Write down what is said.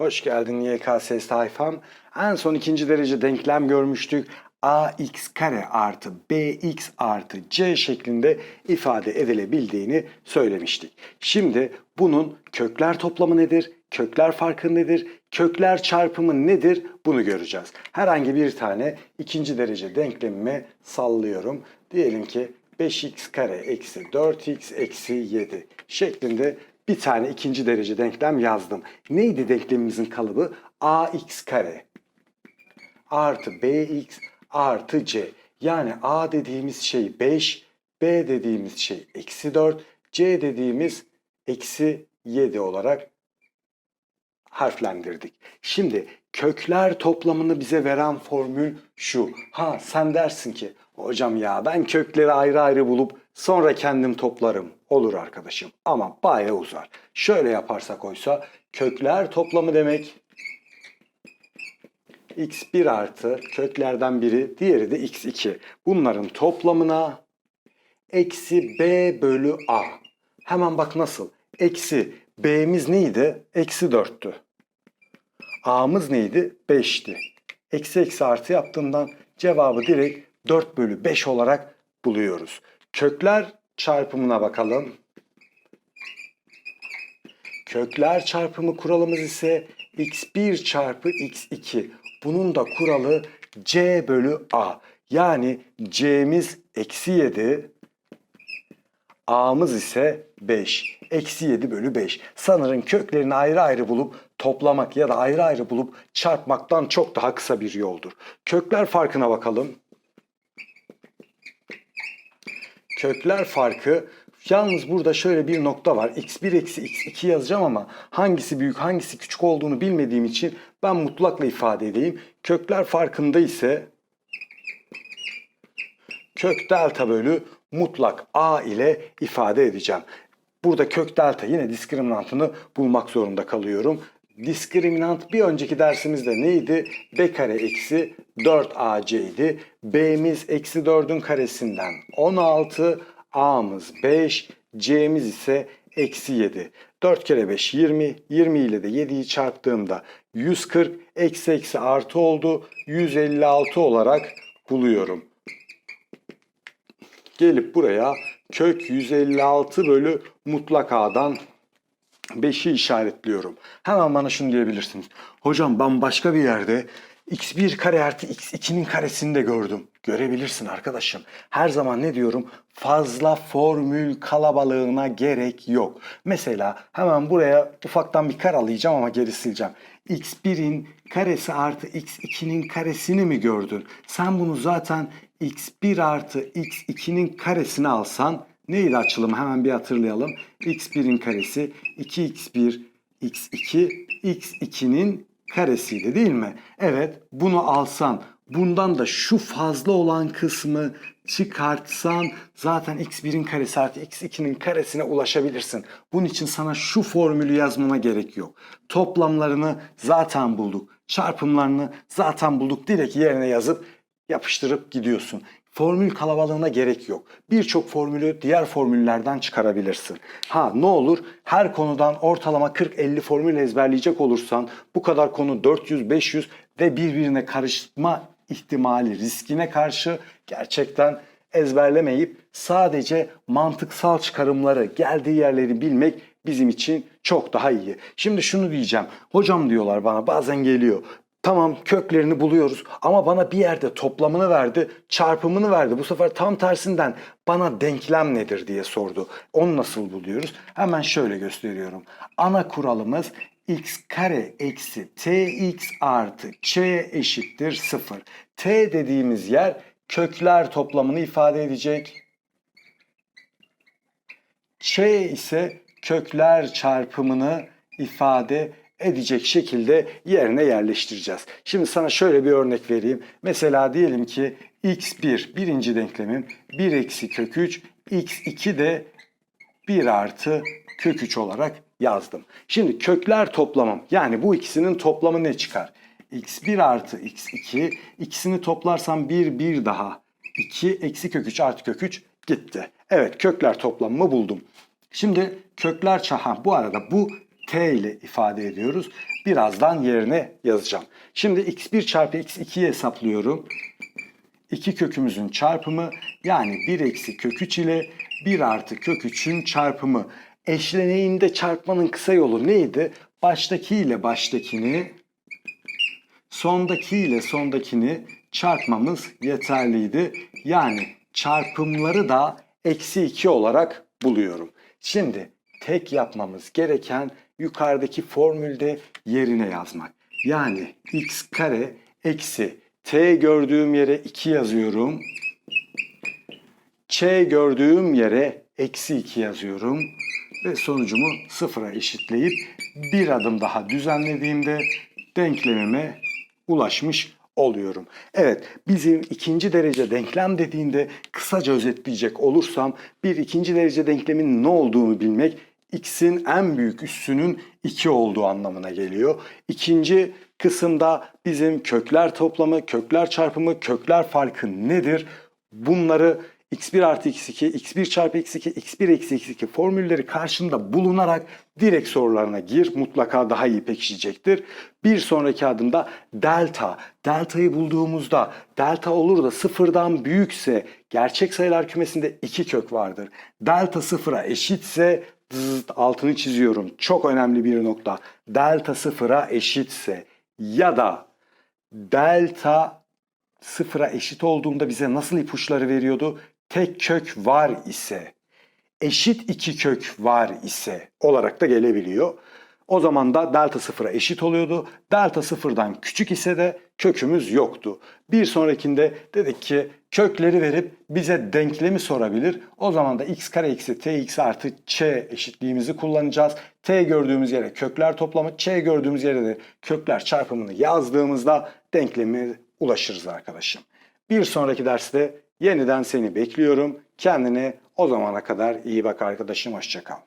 Hoş geldin YKS sayfam. En son ikinci derece denklem görmüştük. ax kare artı bx artı c şeklinde ifade edilebildiğini söylemiştik. Şimdi bunun kökler toplamı nedir? Kökler farkı nedir? Kökler çarpımı nedir? Bunu göreceğiz. Herhangi bir tane ikinci derece denklemime sallıyorum. Diyelim ki 5x kare eksi 4x eksi 7 şeklinde bir tane ikinci derece denklem yazdım. Neydi denklemimizin kalıbı? ax kare artı bx artı c. Yani a dediğimiz şey 5, b dediğimiz şey eksi 4, c dediğimiz eksi 7 olarak harflendirdik. Şimdi kökler toplamını bize veren formül şu. Ha sen dersin ki hocam ya ben kökleri ayrı ayrı bulup sonra kendim toplarım. Olur arkadaşım ama bayağı uzar. Şöyle yaparsak oysa kökler toplamı demek x1 artı köklerden biri diğeri de x2. Bunların toplamına eksi b bölü a. Hemen bak nasıl. Eksi b'miz neydi? Eksi 4'tü. A'mız neydi? 5'ti. Eksi eksi artı yaptığımdan cevabı direkt 4 bölü 5 olarak buluyoruz. Kökler çarpımına bakalım. Kökler çarpımı kuralımız ise x1 çarpı x2. Bunun da kuralı c bölü a. Yani c'miz eksi 7, a'mız ise 5. Eksi 7 bölü 5. Sanırım köklerini ayrı ayrı bulup toplamak ya da ayrı ayrı bulup çarpmaktan çok daha kısa bir yoldur. Kökler farkına bakalım. Kökler farkı Yalnız burada şöyle bir nokta var. x1 eksi x2 yazacağım ama hangisi büyük hangisi küçük olduğunu bilmediğim için ben mutlakla ifade edeyim. Kökler farkında ise kök delta bölü mutlak a ile ifade edeceğim. Burada kök delta yine diskriminantını bulmak zorunda kalıyorum. Diskriminant bir önceki dersimizde neydi? b kare eksi 4ac idi. b'miz eksi 4'ün karesinden 16, a'mız 5, c'miz ise eksi 7. 4 kere 5 20, 20 ile de 7'yi çarptığımda 140, eksi eksi artı oldu. 156 olarak buluyorum gelip buraya kök 156 bölü mutlak a'dan 5'i işaretliyorum. Hemen bana şunu diyebilirsiniz. Hocam ben başka bir yerde x1 kare artı x2'nin karesini de gördüm. Görebilirsin arkadaşım. Her zaman ne diyorum? Fazla formül kalabalığına gerek yok. Mesela hemen buraya ufaktan bir karalayacağım ama geri sileceğim. x1'in karesi artı x2'nin karesini mi gördün? Sen bunu zaten x1 artı x2'nin karesini alsan neydi açılımı hemen bir hatırlayalım. x1'in karesi 2x1 x2 x2'nin karesiydi değil mi? Evet bunu alsan bundan da şu fazla olan kısmı çıkartsan zaten x1'in karesi artı x2'nin karesine ulaşabilirsin. Bunun için sana şu formülü yazmama gerek yok. Toplamlarını zaten bulduk. Çarpımlarını zaten bulduk. Direkt yerine yazıp yapıştırıp gidiyorsun. Formül kalabalığına gerek yok. Birçok formülü diğer formüllerden çıkarabilirsin. Ha ne olur her konudan ortalama 40-50 formül ezberleyecek olursan bu kadar konu 400-500 ve birbirine karışma ihtimali riskine karşı gerçekten ezberlemeyip sadece mantıksal çıkarımları geldiği yerleri bilmek bizim için çok daha iyi. Şimdi şunu diyeceğim. Hocam diyorlar bana bazen geliyor. Tamam köklerini buluyoruz ama bana bir yerde toplamını verdi, çarpımını verdi. Bu sefer tam tersinden bana denklem nedir diye sordu. Onu nasıl buluyoruz? Hemen şöyle gösteriyorum. Ana kuralımız x kare eksi tx artı ç eşittir 0. t dediğimiz yer kökler toplamını ifade edecek. ç ise kökler çarpımını ifade edecek şekilde yerine yerleştireceğiz. Şimdi sana şöyle bir örnek vereyim. Mesela diyelim ki x1 birinci denklemim 1 eksi kök 3 x2 de 1 artı kök 3 olarak yazdım. Şimdi kökler toplamım yani bu ikisinin toplamı ne çıkar? x1 artı x2 ikisini toplarsam 1 1 daha 2 eksi kök 3 artı kök 3 gitti. Evet kökler toplamımı buldum. Şimdi kökler çaha bu arada bu t ile ifade ediyoruz. Birazdan yerine yazacağım. Şimdi x1 çarpı x2'yi hesaplıyorum. 2 kökümüzün çarpımı yani 1 eksi kök 3 ile 1 artı kök 3'ün çarpımı. Eşleneğinde çarpmanın kısa yolu neydi? Baştaki ile baştakini sondaki ile sondakini çarpmamız yeterliydi. Yani çarpımları da eksi 2 olarak buluyorum. Şimdi tek yapmamız gereken yukarıdaki formülde yerine yazmak. Yani x kare eksi t gördüğüm yere 2 yazıyorum. ç gördüğüm yere eksi 2 yazıyorum. Ve sonucumu sıfıra eşitleyip bir adım daha düzenlediğimde denklemime ulaşmış oluyorum. Evet bizim ikinci derece denklem dediğinde kısaca özetleyecek olursam bir ikinci derece denklemin ne olduğunu bilmek x'in en büyük üssünün 2 olduğu anlamına geliyor. İkinci kısımda bizim kökler toplamı, kökler çarpımı, kökler farkı nedir? Bunları x1 artı x2, x1 çarpı x2, x1 eksi x2 formülleri karşında bulunarak direkt sorularına gir. Mutlaka daha iyi pekişecektir. Bir sonraki adımda delta. Delta'yı bulduğumuzda delta olur da sıfırdan büyükse gerçek sayılar kümesinde iki kök vardır. Delta sıfıra eşitse zıt, altını çiziyorum. Çok önemli bir nokta. Delta sıfıra eşitse ya da delta sıfıra eşit olduğunda bize nasıl ipuçları veriyordu? Tek kök var ise, eşit iki kök var ise olarak da gelebiliyor. O zaman da delta sıfıra eşit oluyordu. Delta sıfırdan küçük ise de kökümüz yoktu. Bir sonrakinde dedik ki kökleri verip bize denklemi sorabilir. O zaman da x kare eksi tx artı ç eşitliğimizi kullanacağız. t gördüğümüz yere kökler toplamı, ç gördüğümüz yere de kökler çarpımını yazdığımızda denklemi ulaşırız arkadaşım. Bir sonraki derste yeniden seni bekliyorum. Kendine o zamana kadar iyi bak arkadaşım. Hoşçakal.